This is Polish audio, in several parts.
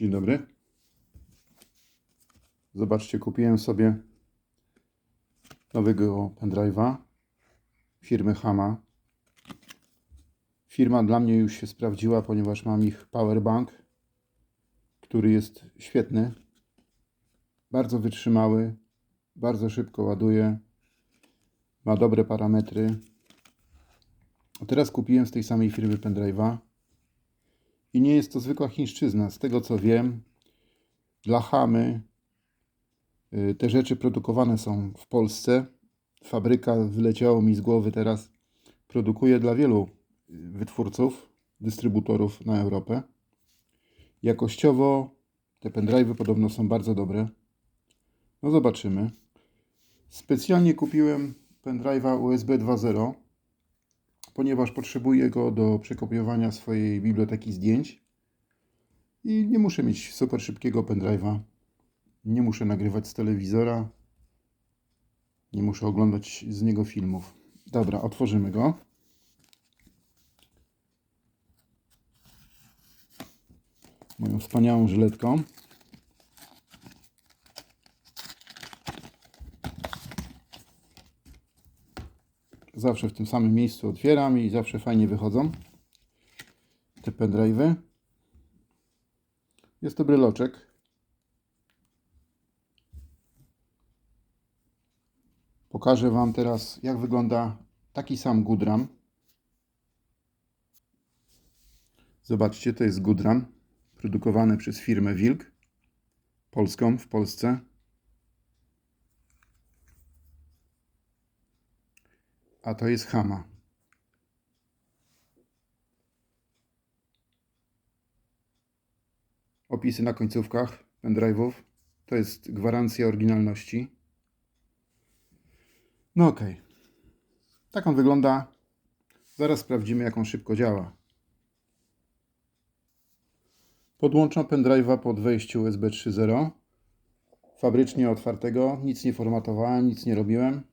Dzień dobry. Zobaczcie, kupiłem sobie nowego pendrive'a firmy Hama. Firma dla mnie już się sprawdziła, ponieważ mam ich powerbank, który jest świetny, bardzo wytrzymały, bardzo szybko ładuje, ma dobre parametry. A teraz kupiłem z tej samej firmy pendrive'a i nie jest to zwykła chińszczyzna. Z tego co wiem, dla Hamy y, te rzeczy produkowane są w Polsce. Fabryka wyleciało mi z głowy teraz. Produkuje dla wielu y, wytwórców, dystrybutorów na Europę. Jakościowo te pendrive'y podobno są bardzo dobre. No zobaczymy. Specjalnie kupiłem pendrive'a USB 2.0 ponieważ potrzebuję go do przekopiowania swojej biblioteki zdjęć i nie muszę mieć super szybkiego pendrive'a. Nie muszę nagrywać z telewizora. Nie muszę oglądać z niego filmów. Dobra, otworzymy go. Moją wspaniałą żyletką. Zawsze w tym samym miejscu otwieram i zawsze fajnie wychodzą te pendrive'y. Jest to bryloczek. Pokażę Wam teraz, jak wygląda taki sam Gudram. Zobaczcie, to jest Gudram, produkowany przez firmę Wilk, polską w Polsce. A to jest Hama. Opisy na końcówkach pendrive'ów. To jest gwarancja oryginalności. No ok. Tak on wygląda. Zaraz sprawdzimy, jak on szybko działa. Podłączam pendrive'a pod wejściu USB 3.0. Fabrycznie otwartego. Nic nie formatowałem, nic nie robiłem.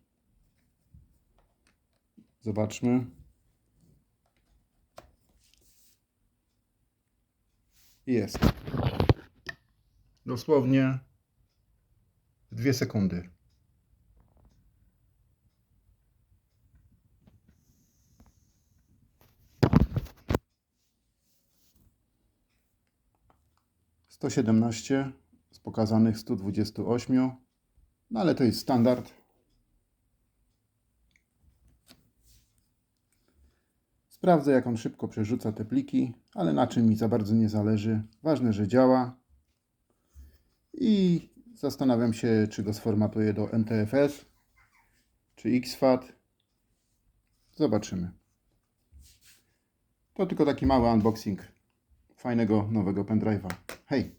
Zobaczmy. Jest. Dosłownie dwie sekundy. Sto siedemnaście z pokazanych 128. No ale to jest standard. Sprawdzę, jak on szybko przerzuca te pliki, ale na czym mi za bardzo nie zależy. Ważne, że działa. I zastanawiam się, czy go sformatuję do NTFS, czy XFAT. Zobaczymy. To tylko taki mały unboxing fajnego nowego pendrive'a. Hej!